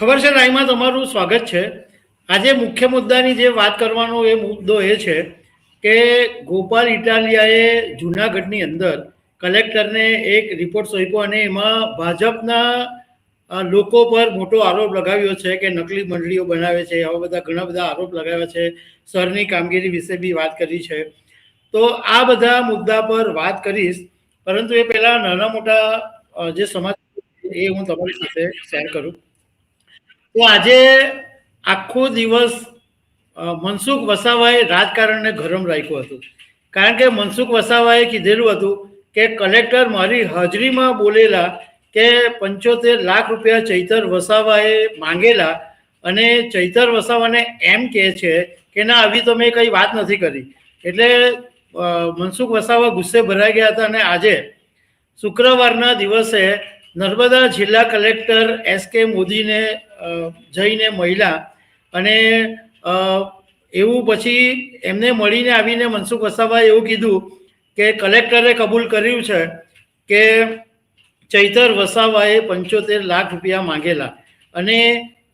ખબર છે રાઈમાં તમારું સ્વાગત છે. આજે મુખ્ય મુદ્દાની જે વાત કરવાનો એ મુદ્દો એ છે કે ગોપાલ ઇટાલિયાએ જુનાગઢની અંદર કલેક્ટરને એક રિપોર્ટ સોંપ્યો અને એમાં ભાજપના લોકો પર મોટો આરોપ લગાવ્યો છે કે નકલી મંડળીઓ બનાવે છે, આવા બધા ઘણા બધા આરોપ લગાવ્યા છે સરની કામગીરી વિશે બી વાત કરી છે. તો આ બધા મુદ્દા પર વાત કરીશ, પરંતુ એ પહેલાં નાના મોટા જે સમાચાર એ હું તમારી સાથે શેર કરું. તો આજે આખો દિવસ મનસુખ વસાવાએ રાજકારણને ગરમ રાખ્યું હતું. કારણ કે મનસુખ વસાવાએ કીધેલું હતું કે કલેક્ટર મારી હાજરીમાં બોલેલા કે પંચોતેર લાખ રૂપિયા ચૈતર વસાવાએ માંગેલા અને ચૈતર વસાવાને એમ કહે છે કે ના, આવી તો મેં કંઈ વાત નથી કરી. એટલે મનસુખ વસાવા ગુસ્સે ભરાઈ ગયા હતા અને આજે શુક્રવારના દિવસે નર્મદા જિલ્લા કલેક્ટર એસ કે મોદીને જઈને મહિલા અને એવું પછી એમને મળીને આવીને મનસુખ વસાવાએ એવું કીધું કે કલેક્ટરે કબૂલ કર્યું છે કે ચૈતર વસાવાએ પંચોતેર લાખ રૂપિયા માંગેલા. અને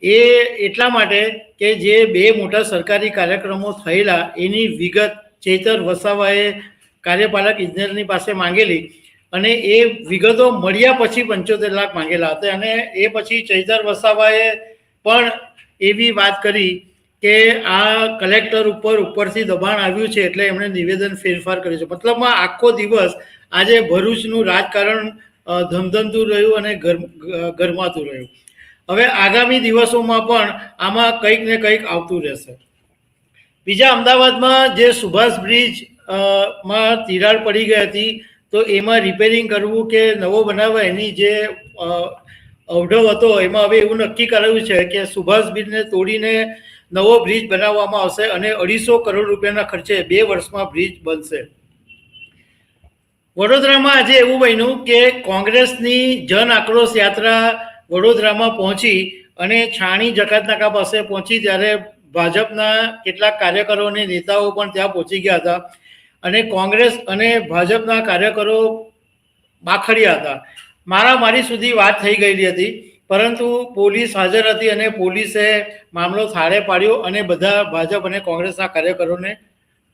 એ એટલા માટે કે જે બે મોટા સરકારી કાર્યક્રમો થયેલા એની વિગત ચૈતર વસાવાએ કાર્યપાલક ઇજનેરની પાસે માંગેલી. અને એ વિગતો મળ્યા પછી પંચોતેર લાખ માંગેલા હતા અને એ પછી ચૈતર વસાવાએ પણ એવી વાત કરી કે આ કલેક્ટર ઉપર ઉપરથી દબાણ આવ્યું છે એટલે એમણે નિવેદન ફેરફાર કર્યું છે. મતલબમાં આખો દિવસ આજે ભરૂચનું રાજકારણ ધમધમતું રહ્યું અને ગરમાતું રહ્યું. હવે આગામી દિવસોમાં પણ આમાં કંઈક ને કંઈક આવતું રહેશે. બીજા અમદાવાદમાં જે સુભાષ બ્રિજમાં તિરાડ પડી ગઈ હતી તો એમાં રિપેરિંગ કરવું કે નવો બનાવવા, એની જે અવઢવ હતો, એમાં હવે એવું નક્કી કરાયું છે કે સુભાષ બ્રિજને તોડીને નવો બ્રિજ બનાવવામાં આવશે અને અઢીસો કરોડ રૂપિયાના ખર્ચે બે વર્ષમાં બ્રિજ બનશે. વડોદરામાં આજે એવું બન્યું કે કોંગ્રેસની જન આક્રોશ યાત્રા વડોદરામાં પહોંચી અને છાણી જકાતનાકા પાસે પહોંચી ત્યારે ભાજપના કેટલાક કાર્યકરો અને નેતાઓ પણ ત્યાં પહોંચી ગયા હતા. અને કોંગ્રેસ અને ભાજપના કાર્યકરો બાખડ્યા હતા. મારા મારી સુધી વાત થઈ ગયેલી હતી, પરંતુ પોલીસ હાજર હતી અને પોલીસે મામલો થાળે પાડ્યો અને બધા ભાજપ અને કોંગ્રેસના કાર્યકરોને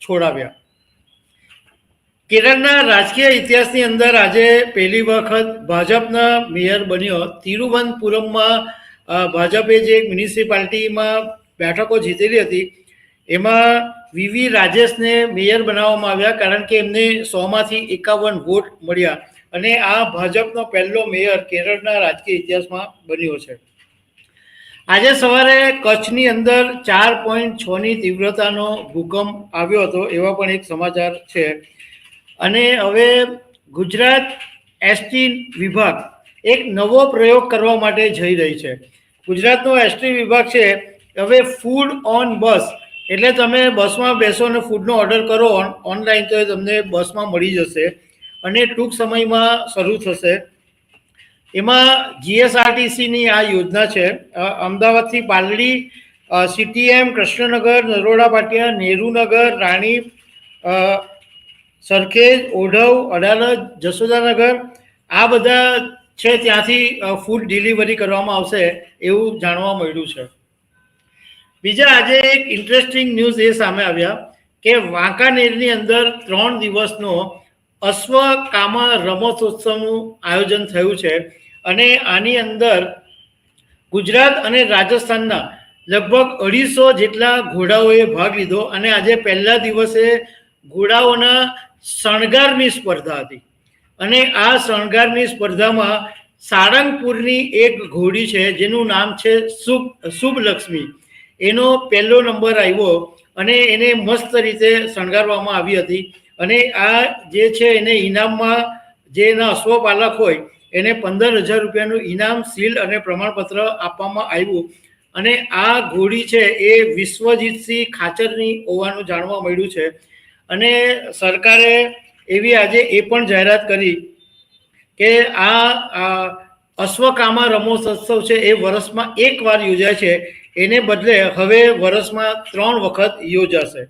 છોડાવ્યા. કેરળના રાજકીય ઇતિહાસની અંદર આજે પહેલી વખત ભાજપના મેયર બન્યો. તિરુવનંતપુરમમાં ભાજપે જે મ્યુનિસિપાલિટીમાં બેઠકો જીતેલી હતી, એમાં વીવી રાજેશને મેયર બનાવવામાં આવ્યા કારણ કે એમને સોમાંથી એકાવન વોટ મળ્યા અને આ ભાજપનો પહેલો મેયર કેરળના રાજકીય ઇતિહાસમાં બન્યો છે. આજે સવારે કચ્છની અંદર ચાર પોઈન્ટ છની તીવ્રતાનો ભૂકંપ આવ્યો હતો એવા પણ એક સમાચાર છે. અને હવે ગુજરાત એસટી વિભાગ એક નવો પ્રયોગ કરવા માટે જઈ રહી છે. ગુજરાતનો એસટી વિભાગ છે, હવે ફૂડ ઓન બસ એટલે તમે બસમાં બેસો અને ફૂડનો ઓર્ડર કરો ઓનલાઈન તો એ તમને બસમાં મળી જશે. અને ટૂંક સમયમાં શરૂ થશે. એમાં જીએસઆરટીસીની આ યોજના છે. અમદાવાદથી પાલડી સીટીએમ કૃષ્ણનગર, નરોડા, પાટિયા, નેહરુનગર, રાણી સરખેજ, ઓઢવ, અડાલજ, જશોદાનગર, આ બધા છે ત્યાંથી ફૂડ ડિલિવરી કરવામાં આવશે એવું જાણવા મળ્યું છે. બીજા આજે એક ઇન્ટરેસ્ટિંગ ન્યૂઝ એ સામે આવ્યા કે વાંકાનેરની અંદર ત્રણ દિવસનો અશ્વ કામા રમતોત્સવનું આયોજન થયું છે અને આની અંદર ગુજરાત અને રાજસ્થાનના લગભગ અઢીસો જેટલા ઘોડાઓએ ભાગ લીધો અને આજે પહેલા દિવસે ઘોડાઓના શણગારની સ્પર્ધા હતી. અને આ શણગારની સ્પર્ધામાં સાળંગપુરની એક ઘોડી છે, જેનું નામ છે શુભ શુભ લક્ષ્મી એનો પહેલો નંબર આવ્યો અને એને મસ્ત રીતે શણગારવામાં આવી હતી. અને આ જે છે એને ઇનામમાં જે એના અશ્વપાલક હોય, એને પંદર હજાર રૂપિયાનું ઇનામ, સીલ અને પ્રમાણપત્ર આપવામાં આવ્યું. અને આ ઘોડી છે એ વિશ્વજીતસિંહ ખાચરની હોવાનું જાણવા મળ્યું છે. અને સરકારે એવી આજે એ પણ જાહેરાત કરી કે આ અશ્વકામા રમોત્સવ છે એ વર્ષમાં એક વાર યોજાય છે. એને બદલે હવે વર્ષમાં ત્રણ વખત યોજાશે.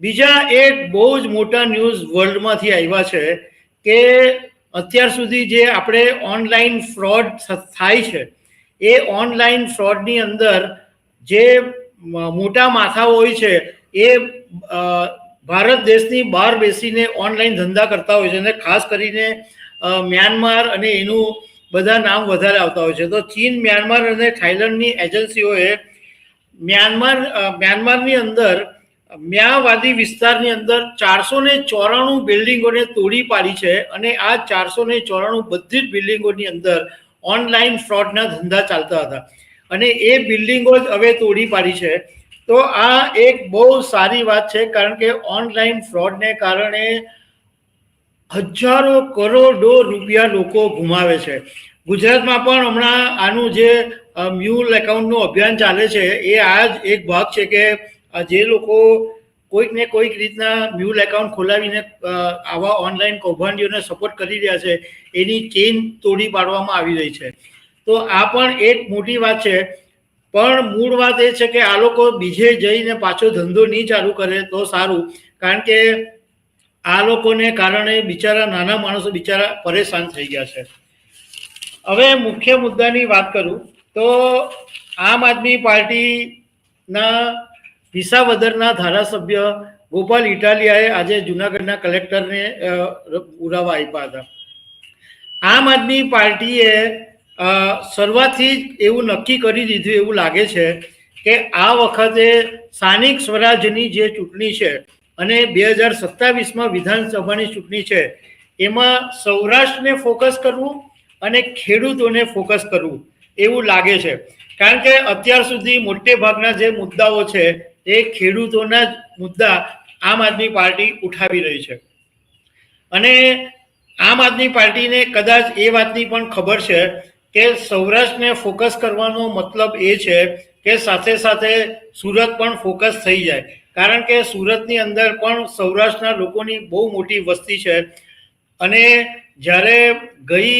બીજા એક બહુ જ મોટા ન્યૂઝ વર્લ્ડમાંથી આવ્યા છે કે અત્યાર સુધી જે આપણે ઓનલાઈન ફ્રોડ થાય છે, એ ઓનલાઈન ફ્રોડની અંદર જે મોટા માથાઓ હોય છે, એ ભારત દેશની બહાર બેસીને ઓનલાઈન ધંધા કરતા હોય છે. અને ખાસ કરીને મ્યાનમાર અને એનું બધા નામ વધારે આવતા હોય છે. તો ચીન, મ્યાનમાર અને થાઈલેન્ડની એજન્સીઓએ મ્યાનમાર મ્યાનમારની અંદર મ્યાવાદી વિસ્તારની અંદર ચારસો ને ચોરાણું બિલ્ડિંગોને તોડી પાડી છે અને આ ચારસો ને ચોરાણું બધી જ બિલ્ડિંગોની અંદર ઓનલાઈન ફ્રોડના ધંધા ચાલતા હતા. અને એ બિલ્ડિંગો જ હવે તોડી પાડી છે. તો આ એક બહુ સારી વાત છે કારણ કે ઓનલાઈન ફ્રોડને કારણે હજારો કરોડો રૂપિયા લોકો ગુમાવે છે. ગુજરાતમાં પણ હમણાં આનું જે મ્યુલ એકાઉન્ટનું અભિયાન ચાલે છે, એ આ જ એક ભાગ છે કે જે લોકો કોઈક ને કોઈક રીતના મ્યુલ એકાઉન્ટ ખોલાવીને આવા ઓનલાઈન કૌભાંડીઓને સપોર્ટ કરી રહ્યા છે, એની ચેઇન તોડી પાડવામાં આવી રહી છે. તો આ પણ એક મોટી વાત છે. પણ મૂળ વાત એ છે કે આ લોકો બીજે જઈને પાછો ધંધો નહીં ચાલુ કરે તો સારું. કારણ કે આ લોકોને કારણે બિચારા, નાના માણસો બિચારા પરેશાન થઈ ગયા છે. હવે મુખ્ય મુદ્દાની વાત કરું તો આમ આદમી પાર્ટીના વિસાવદરના ધારાસભ્ય ગોપાલ ઇટાલિયાએ આજે જુનાગઢના કલેક્ટરને પુરાવા આપ્યા હતા. આમ આદમી પાર્ટીએ શરૂઆતથી જ એવું નક્કી કરી દીધું એવું લાગે છે કે આ વખતે સ્થાનિક સ્વરાજ્યની જે ચૂંટણી છે અને બે હજાર સત્તાવીસમાં વિધાનસભાની ચૂંટણી છે. એમાં સૌરાષ્ટ્રને ફોકસ કરવું અને ખેડૂતોને ફોકસ કરવું એવું લાગે છે. કારણ કે અત્યાર સુધી મોટે ભાગના જે મુદ્દાઓ છે એ ખેડૂતોના જ મુદ્દા આમ આદમી પાર્ટી ઉઠાવી રહી છે. અને આમ આદમી પાર્ટીને કદાચ એ વાતની પણ ખબર છે કે સૌરાષ્ટ્રને ફોકસ કરવાનો મતલબ એ છે કે સાથે સાથે સુરત પણ ફોકસ થઈ જાય. કારણ કે સુરતની અંદર પણ સૌરાષ્ટ્રના લોકોની બહુ મોટી વસ્તી છે. અને જ્યારે ગઈ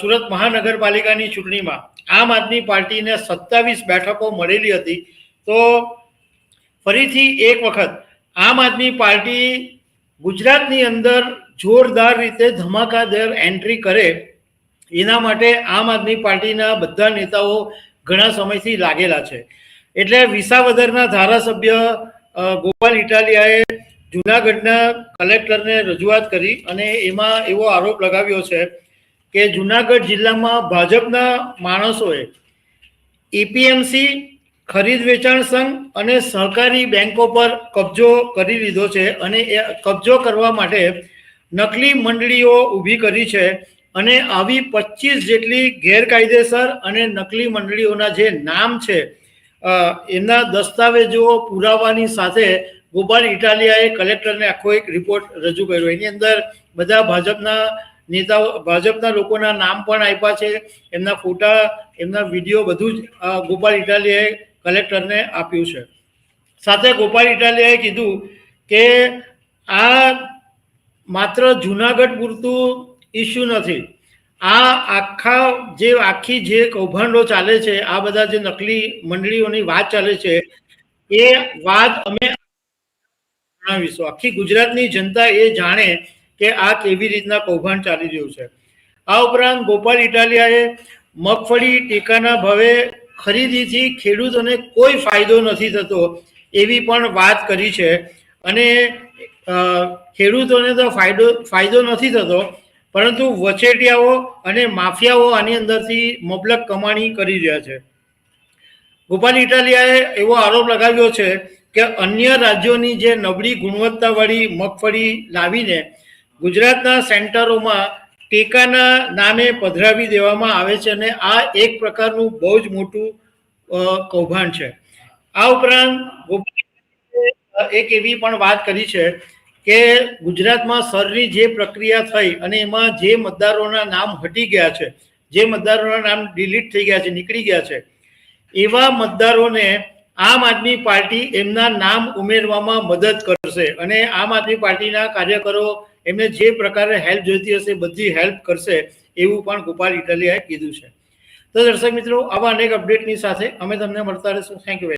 સુરત મહાનગરપાલિકાની ચૂંટણીમાં આમ આદમી પાર્ટીને સત્તાવીસ બેઠકો મળેલી હતી, તો ફરીથી એક વખત આમ આદમી પાર્ટી ગુજરાતની અંદર જોરદાર રીતે ધમાકાદાર એન્ટ્રી કરે, એના માટે આમ આદમી પાર્ટીના બધા નેતાઓ ઘણા સમયથી લાગેલા છે. એટલે વિસાવદરના ધારાસભ્ય ગોપાલ ઇટાલિયાએ જુનાગઢના કલેક્ટરને રજૂઆત કરી અને એમાં એવો આરોપ લગાવ્યો છે કે જુનાગઢ જિલ્લામાં ભાજપના માણસોએ એપીએમસી ખરીદ વેચાણ સંઘ અને સહકારી બેંકો પર કબજો કરી લીધો છે અને એ કબજો કરવા માટે નકલી મંડળીઓ ઊભી કરી છે અને આવી પચીસ જેટલી ગેરકાયદેસર અને નકલી મંડળીઓના જે નામ છે એમના દસ્તાવેજો પુરાવાની સાથે ગોપાલ ઇટાલિયાએ કલેક્ટરને આખો એક રિપોર્ટ રજૂ કર્યો. એની અંદર બધા ભાજપના નેતાઓ, ભાજપના લોકોના નામ પણ આપ્યા છે. એમના ફોટા, એમના વીડિયો બધું જ ગોપાલ ઇટાલિયાએ કલેક્ટરને આપ્યું છે. સાથે ગોપાલ ઇટાલિયાએ કીધું કે આ માત્ર જુનાગઢ પૂરતું ઇસ્યુ નથી. આ આખા જે આખી જે કૌભાંડો ચાલે છે, આ બધા જે નકલી મંડળીઓની વાત ચાલે છે, એ વાત અમે જણાવીશું. આખી ગુજરાતની જનતા એ જાણે કે આ કેવી રીતના કૌભાંડ ચાલી રહ્યું છે. આ ઉપરાંત ગોપાલ ઇટાલિયાએ મગફળી ટેકાના ભાવે ખરીદીથી ખેડૂતોને કોઈ ફાયદો નથી થતો એવી પણ વાત કરી છે. અને ખેડૂતોને તો ફાયદો ફાયદો નથી થતો પરંતુ વચેટિયાઓ અને માફિયાઓ આની અંદરથી મબલક કમાણી કરી રહ્યા છે. ગોપાલ ઇટાલિયાએ એવો આરોપ લગાવ્યો છે કે અન્ય રાજ્યોની જે નબળી ગુણવત્તાવાળી મગફળી લાવીને ગુજરાતના સેન્ટરોમાં ટેકાના નામે પધરાવી દેવામાં આવે છે અને આ એક પ્રકારનું બહુ જ મોટું કૌભાંડ છે. આ ઉપરાંત એક એવી પણ વાત કરી છે કે ગુજરાતમાં સરની જે પ્રક્રિયા થઈ અને એમાં જે મતદારોના નામ હટી ગયા છે, જે મતદારોના નામ ડિલીટ થઈ ગયા છે, નીકળી ગયા છે, એવા મતદારોને આમ આદમી પાર્ટી એમના નામ ઉમેરવામાં મદદ કરશે અને આમ આદમી પાર્ટીના કાર્યકરો એમને જે પ્રકારે હેલ્પ જોઈતી હશે, બધી હેલ્પ કરશે એવું પણ ગોપાલ ઇટાલિયાએ કીધું છે. તો દર્શક મિત્રો, આવા અનેક અપડેટની સાથે અમે તમને મળતા રહીશું. Thank you